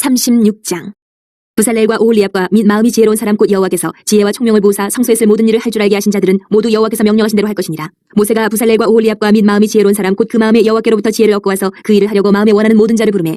36장. 부살렐과 오홀리압과 및 마음이 지혜로운 사람 곧 여호와께서 지혜와 총명을 보사 성소에 쓸 모든 일을 할 줄 알게 하신 자들은 모두 여호와께서 명령하신 대로 할 것이니라. 모세가 부살렐과 오홀리압과 및 마음이 지혜로운 사람 곧 그 마음에 여호와께로부터 지혜를 얻고 와서 그 일을 하려고 마음에 원하는 모든 자를 부르매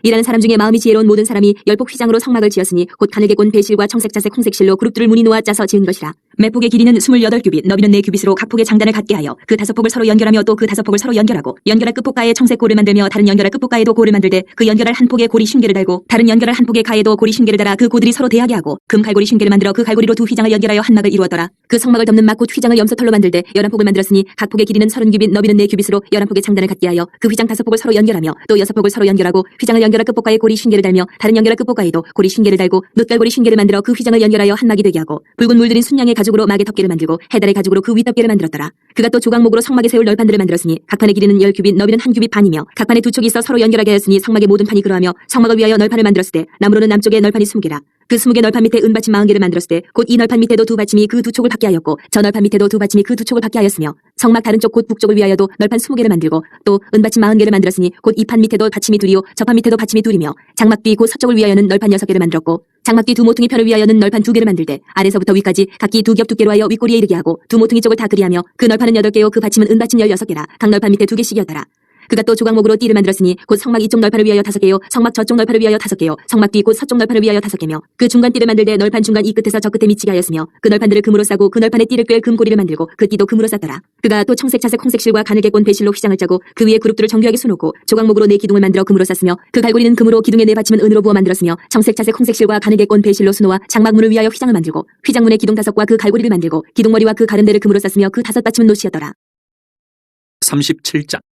일하는 사람 중에 마음이 지혜로운 모든 사람이 열폭 휘장으로 성막을 지었으니 곧 가늘게 꼰 배실과 청색 자색 홍색실로 그룹들을 무늬 놓아 짜서 지은 것이라. 매폭의 길이는 28규빗 너비는 4규빗으로 각 폭의 장단을 갖게 하여 그 다섯 폭을 서로 연결하며 또 그 다섯 폭을 서로 연결하고 연결할 끝폭가에 청색 고를 만들며 다른 연결할 끝폭가에도 고를 만들되 그 연결할 한 폭에 고리 쉰개를 달고 다른 연결할 한 폭의 가에도 고리 쉰개를 달아 그 고들이 서로 대하게 하고 금 갈고리 쉰개를 만들어 그 갈고리로 두 휘장을 연결하여 한 막을 이루었더라. 그 성막을 덮는 막곧 휘장을 염소털로 만들되 열한 폭을 만들었으니 각 폭의 길이는 서른 규빗 너비는 네 규빗으로 열한 폭의 장단을 갖게 하여 그 휘장 다섯 폭을 서로 연결하며 또 여섯 폭을 서로 연결하고 휘장을 연 결할 끝폭가에 고리 쉰개를 달며 다른 연결할 끝폭가에도 고리 쉰개를 달고 놋갈고리 쉰개를 만들어 그 휘장을 연결하여 한 막이 되게 하고 붉은 물들인 순양의 가죽으로 막의 덮개를 만들고 해달의 가죽으로 그 윗덮개를 만들었더라. 그가 또 조각목으로 성막에 세울 널판들을 만들었으니 각 판의 길이는 열 규빗 너비는 한 규빗 반이며 각 판에 두 촉이 있어 서로 연결하게 하였으니 성막의 모든 판이 그러하며 성막을 위하여 널판을 만들었을 때 나무로는 남쪽에 널판이 스무 개라 그 스무 개 널판 밑에 은받침 마흔 개를 만들었을 때 곧 이 널판 밑에도 두 받침이 그 두 촉을 받게 하였고 저 널판 밑에도 두 받침이 그 두 촉을 받게 하였으며 성막 다른 쪽 곧 북쪽을 위하여도 널판 스무 개를 만들고 또 은받침 마흔 개를 만들었으니 곧 이 판 밑에도 받침이 둘이요 저 판 밑에도 받침이 둘이며 장막 뒤 곧 서쪽을 위하여는 널판 여섯 개를 만들었고 장막 뒤 두 모퉁이 편을 위하여는 널판 두 개를 만들되 아래서부터 위까지 각기 두 겹 두께로 하여 윗꼬리에 이르게 하고 두 모퉁이 쪽을 다 그리하며 그 널판은 여덟 개요 그 받침은 은받침 열여섯 개라 각 널판 밑에 두 개씩이었더라 그가 또 조각목으로 띠를 만들었으니 곧 성막 이쪽 널판을 위하여 다섯 개요 성막 저쪽 널판을 위하여 다섯 개요 성막 뒤 곧 서쪽 널판을 위하여 다섯 개며 그 중간 띠를 만들 때 널판 중간 이 끝에서 저 끝에 미치게 하였으며 그 널판들을 금으로 싸고 그 널판에 띠를 꿰 금고리를 만들고 그 띠도 금으로 쌌더라. 그가 또 청색 자색 홍색 실과 가늘게 꼰 배실로 휘장을 짜고 그 위에 그룹들을 정교하게 수놓고 조각목으로 네 기둥을 만들어 금으로 쌌으며 그 갈고리는 금으로 기둥의 네 받침은 은으로 부어 만들었으며 청색 자색 홍색 실과 가늘게 꼰 배실로 수놓아 장막문을 위하여 휘장을 만들고 휘장문의 기둥 다섯과 그 갈고리를 만들고 기둥머리와 그 가른데를 금으로 쌌으며 그 다섯 받침은 노시였더라. 37장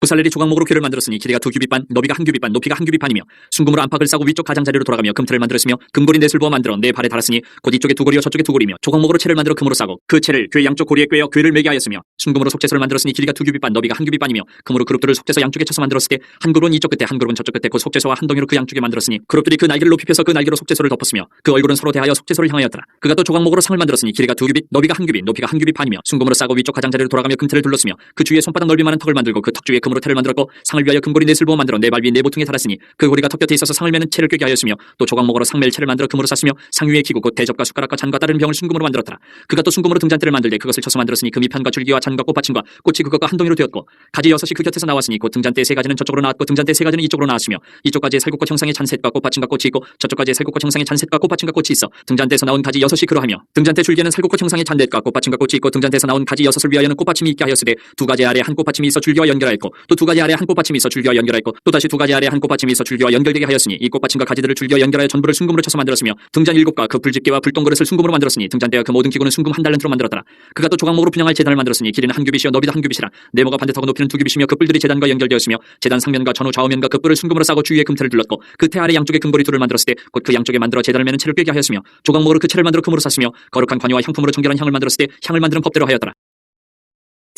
부살렐이 조각목으로 궤를 만들었으니 길이가 두 규빗 반, 너비가 한 규빗 반, 높이가 한 규빗 반이며 순금으로 안팎을 싸고 위쪽 가장자리로 돌아가며 금틀을 만들었으며 금고리 넷을 부어 만들어 네 발에 달았으니 곧 이쪽에 두 고리요 저쪽에 두 고리며 조각목으로 채를 만들어 금으로 싸고 그 채를 궤 양쪽 고리에 꿰어 궤를 매게 하였으며 순금으로 속죄소를 만들었으니 길이가 두 규빗 반, 너비가 한 규빗 반이며 금으로 그룹들을 속죄소 양쪽에 쳐서 만들었을 때 한 그룹은 이쪽 끝에 한 그룹은 저쪽 끝에 곧 속죄소와 한 덩이로 그 양쪽에 만들었으니 그룹들이 그 날개를 높이 펴서 그 날개로 속죄소를 덮었으며 그 얼굴은 서로 대하여 속죄소를 향하였더라. 그가 또 조각목으로 상을 만들었으니 길이가 두 규빗, 너비가 한 규빗, 높이가 한 규빗 반이며 순금으로 싸고 위쪽 가장자리로 돌아가며 금틀을 둘렀으며 그 주위에 손바닥 넓이만한 턱을 만들고 그 턱 주위에 금으로 태를 만들었고 상을 위하여 금고리 넷을 부어 만들어 네 발 위에 네 보퉁에 달았으니 그 고리가 턱 곁에 있어서 상을 매는 채를 꿰게 하였으며 또 조각목으로 상멜 채를 만들어 금으로 쌌으며 상 위에 기구 곧 대접과 숟가락과 잔과 다른 병을 순금으로 만들었더라. 그가 또 순금으로 등잔대를 만들되 그것을 쳐서 만들었으니 금이 판과 줄기와 잔과 꽃받침과 꽃이 그것과 한 동이로 되었고 가지 여섯이 그 곁에서 나왔으니 곧 등잔대 세 가지는 저쪽으로 나왔고 등잔대 세 가지는 이쪽으로 나왔으며 이쪽까지의 살구꽃 형상의 잔셋과 꽃받침과 꽃이 있고 저쪽까지의 살구꽃 형상의 잔셋과 꽃받침과 꽃이 있어 등잔대에서 나온 가지 여섯이 그러하며 등잔대 줄기에는 살구꽃 형상의 잔넷과 꽃받침과 꽃이 있고 등잔대에서 나온 가지 여섯을 위하여는 꽃받침이 있게 하였으되 두 가지 아래 한 꽃받침이 있어 줄기와 연결하였고 또 두 가지 아래 한 꽃받침이 있어 줄기와 연결하였고 또 다시 두 가지 아래 한 꽃받침이 있어 줄기와 연결되게 하였으니 이 꽃받침과 가지들을 줄기와 연결하여 전부를 순금으로 쳐서 만들었으며 등잔 일곱과 그 불집게와 불똥그릇을 순금으로 만들었으니 등잔대와 그 모든 기구는 순금 한 달란트로 만들었더라. 그가 또 조각목으로 분양할 재단을 만들었으니 길이는 한 규빗이요 너비도 한 규빗이라. 네모가 반듯하고 높이는 두 규빗이며 그 뿔들이 재단과 연결되었으며 재단 상면과 전후 좌우면과 그 뿔을 순금으로 싸고 주위에 금태를 둘렀고 그 태 아래 양쪽에 금고리 둘을 만들었을 때 곧 그 양쪽에 만들어 재단을 매는 채를 꿰게 하였으며 조각목으로 그 채를 만들어 금으로 쌌으며 거룩한 관유와 향품으로 정결한 향을 만들었을 때 향을 만드는 법대로 하였더라.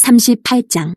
38장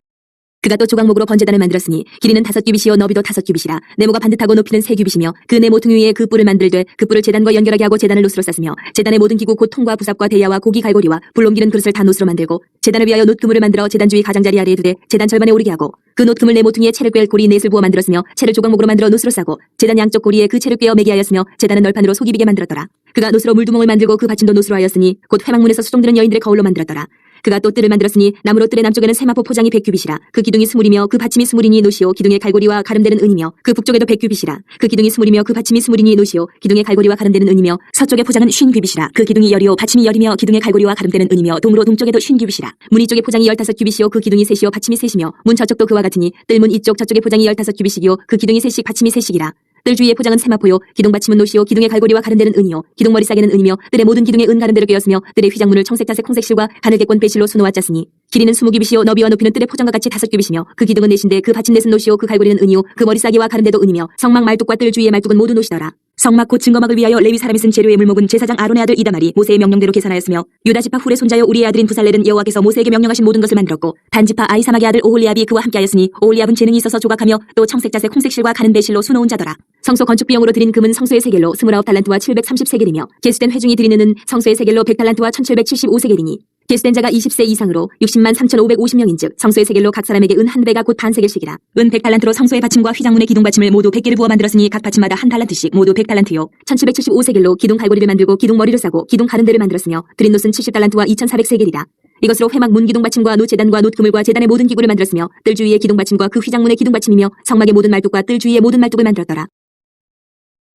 그가 또 조각목으로 번제단을 만들었으니 길이는 다섯 규빗이요 너비도 다섯 규빗이라. 네모가 반듯하고 높이는 세 규빗이며 그 네 모퉁이 위에 그 뿔을 만들되 그 뿔을 재단과 연결하게 하고 재단을 노스로 쌌으며 재단의 모든 기구 곧 통과 부삽과 대야와 고기 갈고리와 불 옮기는 그릇을 다 노스로 만들고 재단을 위하여 놋 그물을 만들어 재단 주위 가장자리 아래에 두되 재단 절반에 오르게 하고 그 놋 그물 네 모퉁이에 채를 꿰 고리 넷을 부어 만들었으며 채를 조각목으로 만들어 노스로 싸고 재단 양쪽 고리에 그 채를 꿰어 매게 하였으며 재단은 널판으로 속이 비게 만들었더라. 그가 노스로 물두멍을 만들고 그 받침도 노스로 하였으니 곧 회막문에서 수종드는 여인들의 거울로 만들었더라 그가 또 뜰을 만들었으니 나무로 뜰의 남쪽에는 세마포 포장이 백규빗이라. 그 기둥이 스물이며 그 받침이 스물이니 노시오. 기둥의 갈고리와 가름되는 은이며 그 북쪽에도 백규빗이라. 그 기둥이 스물이며 그 받침이 스물이니 노시오. 기둥의 갈고리와 가름되는 은이며 서쪽의 포장은 쉰 규빗이라. 그 기둥이 열이요. 받침이 열이며 기둥의 갈고리와 가름되는 은이며 동으로 동쪽에도 쉰 규빗이라. 문 이 쪽의 포장이 열다섯 규빗이요. 그 기둥이 셋이요. 받침이 셋이며 문 저쪽도 그와 같으니 뜰문 이쪽 저쪽의 포장이 열다섯 규빗이요. 그 기둥이 셋씩 받침이 셋이라 뜰 주위의 포장은 세마포요 기둥 받침은 노시오 기둥의 갈고리와 가름되는 은이요. 기둥 머리 싸개는 은이며 뜰의 모든 기둥의 은 가름대로 꿰었으며 뜰의 휘장문을 청색 자색 홍색실과 가늘게 꼰 배실로 수놓아 짰으니 길이는 스무 규빗이요. 너비와 높이는 뜰의 포장과 같이 다섯 규빗이며 그 기둥은 넷인데 그 받침 넷은 노시오 그 갈고리는 은이요. 그 머리 싸개와 가름대도 은이며 성막 말뚝과 뜰 주위의 말뚝은 모두 노시더라 성막 곧 증거막을 위하여 레위 사람이 쓴 재료의 물목은 제사장 아론의 아들 이다말이 모세의 명령대로 계산하였으며 유다 지파 훌의 손자여 우리의 아들인 부살렐은 여호와께서 모세에게 명령하신 모든 것을 만들었고 단 지파 아이사막의 아들 오홀리압이 그와 함께하였으니 오홀리압은 재능이 있어서 조각하며 또 청색자색 홍색실과 가는 배실로 수놓은 자더라. 성소 건축 비용으로 드린 금은 성소의 세겔로 29달란트와 730세겔이며 계수된 회중이 드리는 은 성소의 세겔로 100달란트와 1775세겔이니 계수된 자가 20세 이상으로 60만 3,550명인즉 성소의 세겔로 각 사람에게 은 한 배가 곧 반세겔씩이라. 은 100달란트로 성소의 받침과 휘장문의 기둥 받침을 모두 100개를 부어 만들었으니 각 받침마다 한 달란트씩 모두 100달란트요. 1775세겔로 기둥 갈고리를 만들고 기둥 머리를 싸고 기둥 가른 데를 만들었으며 드린 놋은 70달란트와 2,400세겔이라. 이것으로 회막 문 기둥 받침과 놋 재단과 놋 그물과 재단의 모든 기구를 만들었으며 뜰 주위의 기둥 받침과 그 휘장문의 기둥 받침이며 성막의 모든 말뚝과 뜰 주위의 모든 말뚝을 만들었더라.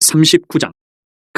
39장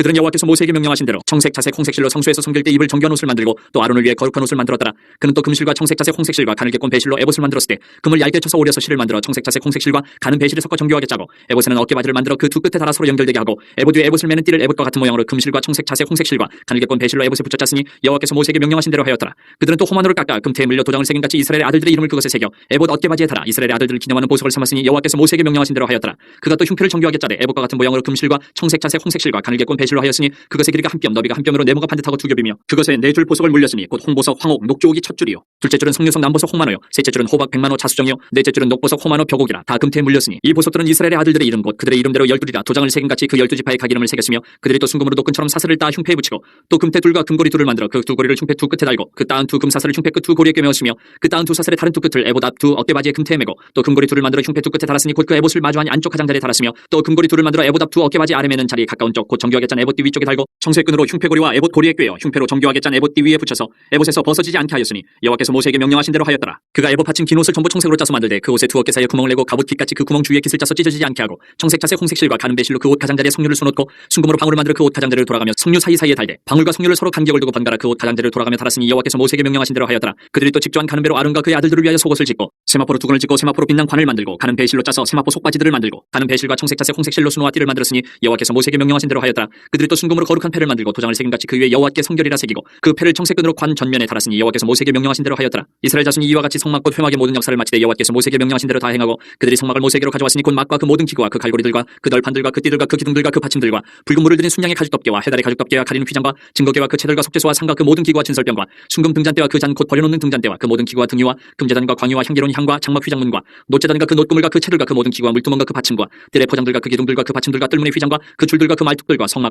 그들은 여호와께서 모세에게 명령하신 대로 청색, 자색, 홍색실로 성소에서 섬길 때 입을 정교한 옷을 만들고 또 아론을 위해 거룩한 옷을 만들었더라. 그는 또 금실과 청색, 자색, 홍색실과 가늘게 꼰 배실로 에봇을 만들었을 때 금을 얇게 쳐서 오려서 실을 만들어 청색, 자색, 홍색실과 가는 배실을 섞어 정교하게 짜고 에봇에는 어깨바지를 만들어 그 두 끝에 달아 서로 연결되게 하고 에봇 위에 에봇을 매는 띠를 에봇과 같은 모양으로 금실과 청색, 자색, 홍색실과 가늘게 꼰 배실로 에봇에 붙여 짰으니 여호와께서 모세에게 명령하신 대로 하였더라. 그들은 또 호마노를 깎아 금태에 물려 도장을 새긴 같이 이스라엘의 아들들의 이름을 그것에 새겨 에봇 어깨바지에 달아 이스라엘의 아들들을 기념하는 보석을 삼았으니 여호와께서 모세에게 명령하신 대로 하였더라. 그가 또 흉표를 정교하게 짜되 에봇과 같은 모양으로 금실과 청색, 자색, 홍색실과 가늘게 꼰 배실 로 하였으니 그것의 길이가 한 뼘, 너비가 한 뼘으로 네모가 반듯하고 두 겹이며 그것에 네 줄 보석을 물렸으니 곧 홍보석, 황옥, 녹조옥이 첫 줄이요. 둘째 줄은 성류석, 남보석, 홍만호요. 셋째 줄은 호박, 백만호, 자수정이요. 넷째 줄은 녹보석, 호만호, 벽옥이라 다 금태에 물렸으니 이 보석들은 이스라엘의 아들들의 이름 곧 그들의 이름대로 열둘이라 도장을 새긴 같이 그 열두 지파의 각 이름을 새겼으며 그들이 또 순금으로 도끈처럼 사슬을 따 흉패에 붙이고 또 금태 둘과 금고리 둘을 만들어 그 두 고리를 흉패 두 끝에 달고 그 따은 두 금사슬을 흉패 끝 두 고리에 꿰매었으며 그 따은 두 사슬의 다른 두 끝을 에봇 앞 두 어깨바지에 금태에 매고 또 금고리 둘을 만들어 흉패 두 끝에 달았으니 곧 그 에봇을 마주하니 안쪽 가장자리에 달았으며 또 금고리 둘을 만들어 에봇 앞 두 어깨바지 아래 매는 자리에 가까운 쪽 곧 정교하게 짠 에봇 뒤 위쪽에 달고 청색끈으로 흉패고리와 에봇 고리에 꿰어 흉패로 정교하게 짠 에봇 뒤 위에 붙여서 에봇에서 벗어지지 않게 하였으니 여호와께서 모세에게 명령하신 대로 하였더라. 그가 에봇 받침 긴 옷을 전부 청색으로 짜서 만들되 그 옷에 두 어깨 사이에 구멍을 내고 갑옷 깃같이 그 구멍 주위에 깃을 짜서 찢어지지 않게 하고 청색 자색 홍색 실과 가는 배실로 그 옷 가장자리에 성류를 쏘놓고 순금으로 방울을 만들어 그 옷 가장자리를 돌아가며 성류 사이사이에 달되 방울과 성류를 서로 간격을 두고 번갈아 그 옷 가장자리를 돌아가며 달았으니 여호와께서 모세에게 명령하신 대로 하였더라. 그들이 또 직조한 가는 배로 아론과 그의 아들들을 위하여 속옷을 짓고 세마포로 두근을 짓고 세마포로 빛난 관을 만들고 가는 배실로 짜서 세마포 속바지들을 만들고 가는 배실과 청색 자색 홍색 실로 수노와 띠를 만들었으니 여호와께서 모세에게 명령하신 대로 하였더라 그들이 또 순금으로 거룩한 패를 만들고 도장을 새긴 같이 그 위에 여호와께 성결이라 새기고 그 패를 청색끈으로 관 전면에 달았으니 여호와께서 모세에게 명령하신 대로 하였더라. 이스라엘 자손이 이와 같이 성막 곧 회막의 모든 역사를 마치되 여호와께서 모세에게 명령하신 대로 다 행하고 그들이 성막을 모세에게로 가져왔으니 곧 막과 그 모든 기구와 그 갈고리들과 그 널판들과 그 띠들과 그 기둥들과 그 받침들과 붉은 물을 들인 순양의 가죽 덮개와 해달의 가죽 덮개와 가리는 휘장과 증거계와 그 채들과 속죄소와 상과 그 모든 기구와 진설병과 순금 등잔대와 그 잔 곧 버려놓는 등잔대와 그 모든 기구와 등유와 금재단과 광유와 향기로운 향과 장막 휘장문과 노재단과 그 노트물과 그 채들과 그 모든 기구와 물두멍과 그 받침과 뜰의 포장들과 그 기둥들과 그 받침들과 뜰문의 휘장과 그 줄들과 그 말뚝들과 성막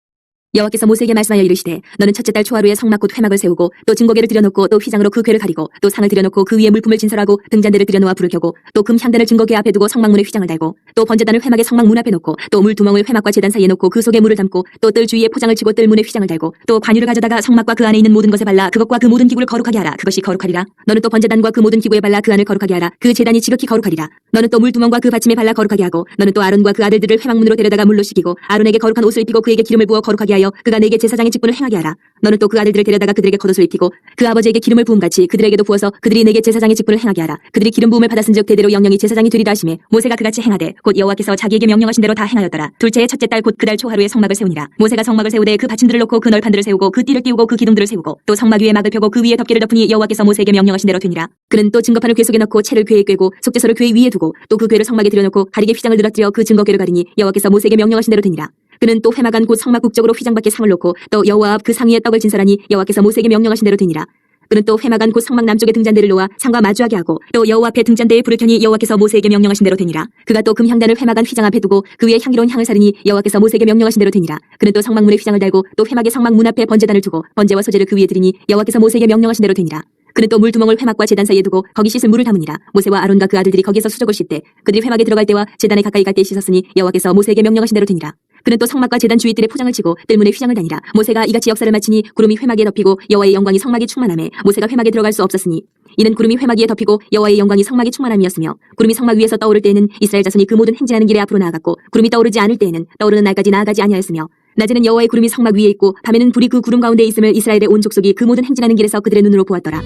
여호와께서 모세에게 말씀하여 이르시되 너는 첫째 달 초하루에 성막 곧 회막을 세우고 또 증거계를 들여놓고 또 휘장으로 그 궤를 가리고 또 상을 들여놓고 그 위에 물품을 진설하고 등잔대를 들여놓아 불을 켜고 또 금 향단을 증거계 앞에 두고 성막문에 휘장을 달고 또 번제단을 회막의 성막 문 앞에 놓고 또 물 두멍을 회막과 제단 사이에 놓고 그 속에 물을 담고 또 뜰 주위에 포장을 치고 뜰 문에 휘장을 달고 또 관유를 가져다가 성막과 그 안에 있는 모든 것에 발라 그것과 그 모든 기구를 거룩하게 하라. 그것이 거룩하리라. 너는 또 번제단과 그 모든 기구에 발라 그 안을 거룩하게 하라. 그 제단이 지극히 거룩하리라. 너는 또 물 두멍과 그 받침에 발라 거룩하게 하고 너는 또 아론과 그 아들들을 회막문으로 데려다가 물로 씻기고 아론에게 거룩한 옷을 입히고 그에게 기름을 부어 거룩하게 하여 그가 내게 제사장의 직분을 행하게 하라. 너는 또 그 아들들을 데려다가 그들에게 겉옷을 입히고 그 아버지에게 기름을 부음 같이 그들에게도 부어서 그들이 내게 제사장의 직분을 행하게 하라. 그들이 기름 부음을 받았은즉 대대로 영영이 제사장이 되리라 하심에 모세가 그같이 행하되 곧 여호와께서 자기에게 명령하신 대로 다 행하였더라. 둘째의 첫째 달 곧 그달 초하루에 성막을 세우니라. 모세가 성막을 세우되 그 받침들을 놓고 그 널판들을 세우고 그 띠를 띄우고 그 기둥들을 세우고 또 성막 위에 막을 펴고 그 위에 덮개를 덮으니 여호와께서 모세에게 명령하신 대로 되니라. 그는 또 증거판을 궤 속에 넣고 채를 궤에 꿰고 속죄소를 궤 위에 두고 또그 궤를 성막에 들여놓고 가리개 휘장을 늘어뜨려 그 증거궤를 가리니 여호와께서 모세에게 명령하신 대로 되니라 그는 또 회막안 곧 성막 북쪽으로 휘장 밖에 상을 놓고 또 여호와 앞 그 상 위에 떡을 진설하니 여호와께서 모세에게 명령하신 대로 되니라. 그는 또 회막안 곧 성막 남쪽에 등잔대를 놓아 상과 마주하게 하고 또 여호와 앞에 등잔대에 불을 켜니 여호와께서 모세에게 명령하신 대로 되니라. 그가 또 금향단을 회막안 휘장 앞에 두고 그 위에 향기로운 향을 사르니 여호와께서 모세에게 명령하신 대로 되니라. 그는 또 성막문에 휘장을 달고 또 회막의 성막 문 앞에 번제단을 두고 번제와 소제를 그 위에 드리니 여호와께서 모세에게 명령하신 대로 되니라. 그는 또 물두멍을 회막과 제단 사이에 두고 거기 씻을 물을 담으니라. 모세와 아론과 그 아들들이 거기에서 수족을 씻되 그들이 회막에 들어갈 때와 제단에 가까이 갈 때 씻었으니 여호와께서 모세에게 명령하신 대로 되니라 그는 또 성막과 제단 주위 뜰에 포장을 치고 뜰문에 휘장을 다니라. 모세가 이같이 역사를 마치니 구름이 회막에 덮이고 여호와의 영광이 성막에 충만함에 모세가 회막에 들어갈 수 없었으니 이는 구름이 회막 위에 덮이고 여호와의 영광이 성막에 충만함이었으며 구름이 성막 위에서 떠오를 때에는 이스라엘 자손이 그 모든 행진하는 길에 앞으로 나아갔고 구름이 떠오르지 않을 때에는 떠오르는 날까지 나아가지 아니하였으며 낮에는 여호와의 구름이 성막 위에 있고 밤에는 불이 그 구름 가운데 있음을 이스라엘의 온 족속이 그 모든 행진하는 길에서 그들의 눈으로 보았더라